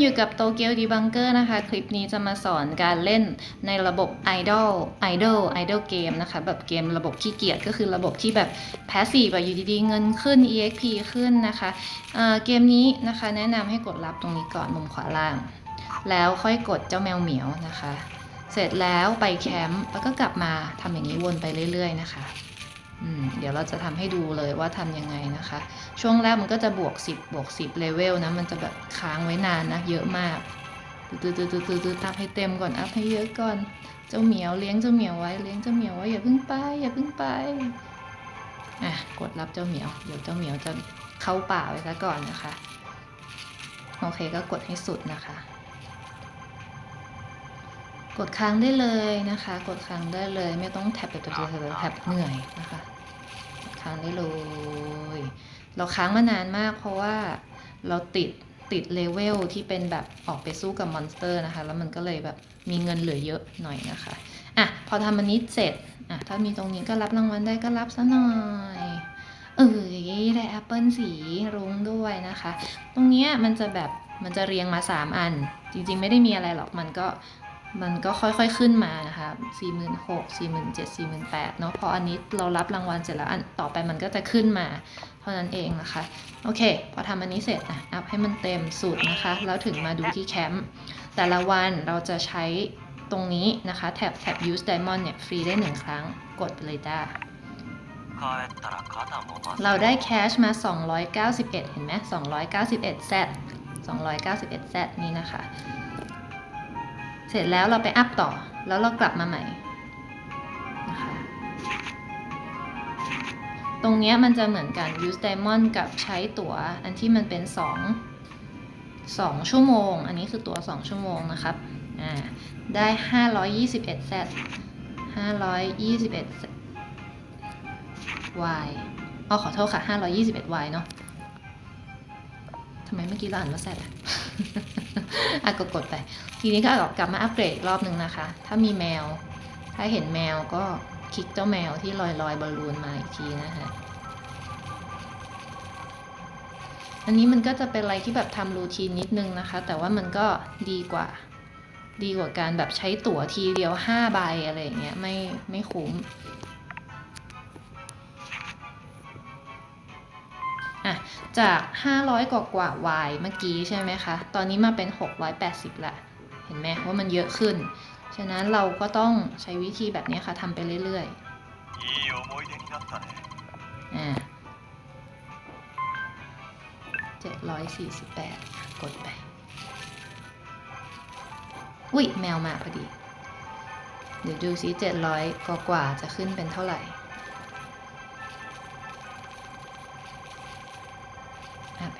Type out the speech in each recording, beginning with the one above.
อยู่กับโตเกียวดีบังเกอร์นะคะ คลิปนี้จะมาสอนการเล่นในระบบ Idol Idol Idol เกมนะคะ แบบเกมระบบขี้เกียจก็คือระบบที่แบบ Passive แบบอยู่ดีๆ เงินขึ้น EXP ขึ้นนะคะเเกมนี้นะคะแนะนำให้กดรับตรงนี้ก่อนมุมขวาล่าง แล้วค่อยกดเจ้าแมวเหมียวนะคะ เสร็จแล้วไปแคมป์แล้วก็กลับมาทำอย่างนี้วนไปเรื่อย ๆ นะคะ เดี๋ยวเราจะทำให้ดูเลยว่าทำยังไงนะคะ ช่วงแรกมันก็จะบวก 10บวก10เลเวลนะ มันจะแบบค้างไว้นานนะ เยอะมากตืดตืดตืดตืดตืดอัพให้เต็มก่อนอัพให้เยอะก่อน เจ้าเหมียวเลี้ยงเจ้าเหมียวไว้เลี้ยงเจ้าเหมียวไว้อย่าเพิ่งไปอย่าเพิ่งไปอะกดรับเจ้าเหมียวเดี๋ยวเจ้าเหมียวจะเข้าป่าไว้ซะก่อนนะคะ โอเคก็กดให้สุดนะคะ กดค้างได้เลยนะคะ กดค้างได้เลย ไม่ต้องแท็บไปตัวเดียวเลยแท็บเหนื่อยนะคะค้างได้เลย เราค้างมานานมากเพราะว่าเราติดติดเลเวลที่เป็นแบบออกไปสู้กับมอนสเตอร์นะคะ แล้วมันก็เลยแบบมีเงินเหลือเยอะหน่อยนะคะอะพอทำอันนี้เสร็จอะถ้ามีตรงนี้ก็รับรางวัลได้ก็รับซะหน่อยเออได้แอปเปิลสีรุ้งด้วยนะคะ ตรงเนี้ยมันจะแบบมันจะเรียงมา 3 อัน จริงๆ ไม่ได้มีอะไรหรอกมันก็ มันก็ค่อยๆขึ้นมานะคะสี่หมื่นหกสี่เนาะพออันนี้เรารับรางวัลเสร็จแล้วอันต่อไปมันก็จะขึ้นมา เท่านั้นเองนะคะ โอเค พอทำอันนี้เสร็จอะอัพให้มันเต็มสุดนะคะ แล้วถึงมาดูที่แคมป์แต่ละวันเราจะใช้ตรงนี้นะคะ แท็บแท็บ use diamond เนี่ย ฟรีได้หนึ่งครั้งกดไปเลยจ้าเราได้แคชมา 291 เห็นไหม291 Z 291 Z นี้นะคะ เสร็จแล้วเราไปอัพต่อ แล้วเรากลับมาใหม่นะคะตรงเนี้ยมันจะเหมือนกัน use diamond กับใช้ตั๋วอันที่มันเป็น 2 2 ชั่วโมง อันนี้คือตั๋ว 2 ชั่วโมงนะครับอ่าได้ 521 Z 521 y อ๋อขอโทษค่ะ 521 y เนาะทำไมเมื่อกี้เราอ่านว่า z อะ อะกดกดไป ทีนี้ก็กลับมาอัปเกรดรอบหนึ่งนะคะ ถ้ามีแมว ถ้าเห็นแมวก็คลิกเจ้าแมวที่ลอยลอยบอลลูนมาอีกทีนะคะอันนี้มันก็จะเป็นอะไรที่แบบทำรูทีนนิดนึงนะคะ แต่ว่ามันก็ดีกว่า ดีกว่าการแบบใช้ตั๋วทีเดียว5ใบอะไรอย่างเงี้ยไม่ไม่คุ้ม อะจาก 500 กว่ากว่ายเมื่อกี้ใช่ไหมคะ ตอนนี้มาเป็น 680ละเห็นไหมว่ามันเยอะขึ้น ฉะนั้นเราก็ต้องใช้วิธีแบบนี้ค่ะทำไปเรื่อยๆอ่าแปดกดไป อุ้ยแมวมาพอดี เดี๋ยวดูซิเจ็ดร้อยกว่าจะขึ้นเป็นเท่าไหร่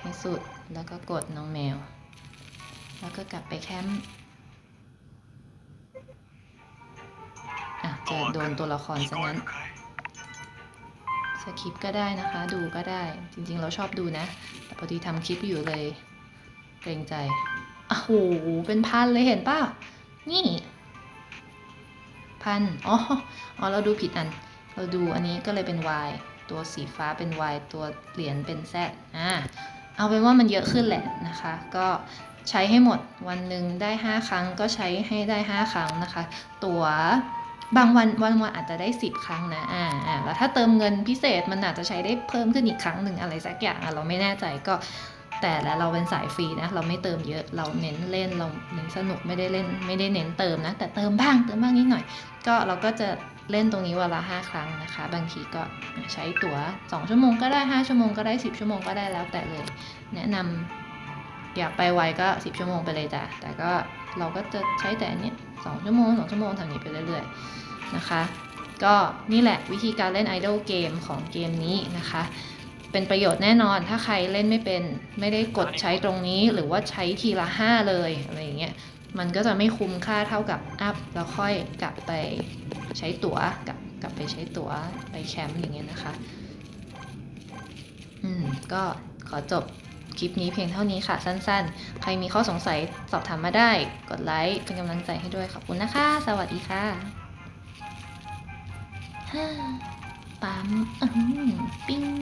ให้สุดแล้วก็กดน้องแมว แล้วก็กลับไปแคมป์อะจะโดนตัวละครซะงั้นสคริปก็ได้นะคะ ดูก็ได้จริงๆเราชอบดูนะ แต่พอดีทำคลิปอยู่เลย เกรงใจโอ้โหเป็นพันเลยเห็นป่ะ นี่ พันอ๋ออ๋อเราดูผิดอัน เราดูอันนี้ก็เลยเป็น y ตัวสีฟ้าเป็น y ตัวเหรียญเป็น z อ่า เอาเป็นว่ามันเยอะขึ้นแหละนะคะ ก็ใช้ให้หมดวันหนึ่งได้ 5 ครั้งก็ใช้ให้ได้ 5 ครั้งนะคะ ตัวบางวันวันวันอาจจะได้ 10 ครั้งนะอ่าอ่าแล้วถ้าเติมเงินพิเศษมันอาจจะใช้ได้เพิ่มขึ้นอีกครั้งหนึ่งอะไรสักอย่างอะเราไม่แน่ใจก็ แต่ละเราเป็นสายฟรีนะ เราไม่เติมเยอะเราเน้นเล่นเราเน้นสนุกไม่ได้เล่นไม่ได้เน้นเติมนะ แต่เติมบ้างเติมบ้างนิดหน่อย ก็เราก็จะเล่นตรงนี้วันละ5ครั้งนะคะ บางทีก็ใช้ตั๋ว 2 ชั่วโมงก็ได้ 5 ชั่วโมงก็ได้ 10 ชั่วโมงก็ได้แล้วแต่เลย แนะนำอยากไปไวก็ 10 ชั่วโมงไปเลยจ้ะแต่ก็เราก็จะใช้แต่อันเนี้ย2ชั่วโมง 2 ชั่วโมงทำนี้ไปเรื่อยๆนะคะ ก็นี่แหละวิธีการเล่น Idol เกมของเกมนี้นะคะ เป็นประโยชน์แน่นอน ถ้าใครเล่นไม่เป็น ไม่ได้กดใช้ตรงนี้ หรือว่าใช้ทีละ 5 เลยอะไรอย่างเงี้ย มันก็จะไม่คุ้มค่าเท่ากับอัพแล้วค่อยกลับไปใช้ตั๋วกลับกลับไปใช้ตั๋วไปแคมป์อย่างเงี้ยนะคะ อืม ก็ขอจบคลิปนี้เพียงเท่านี้ค่ะ สั้นๆ ใครมีข้อสงสัยสอบถามมาได้ กดไลค์เป็นกำลังใจให้ด้วยขอบคุณนะคะ สวัสดีค่ะฮ่าปั๊มอื้อหือปิ้ง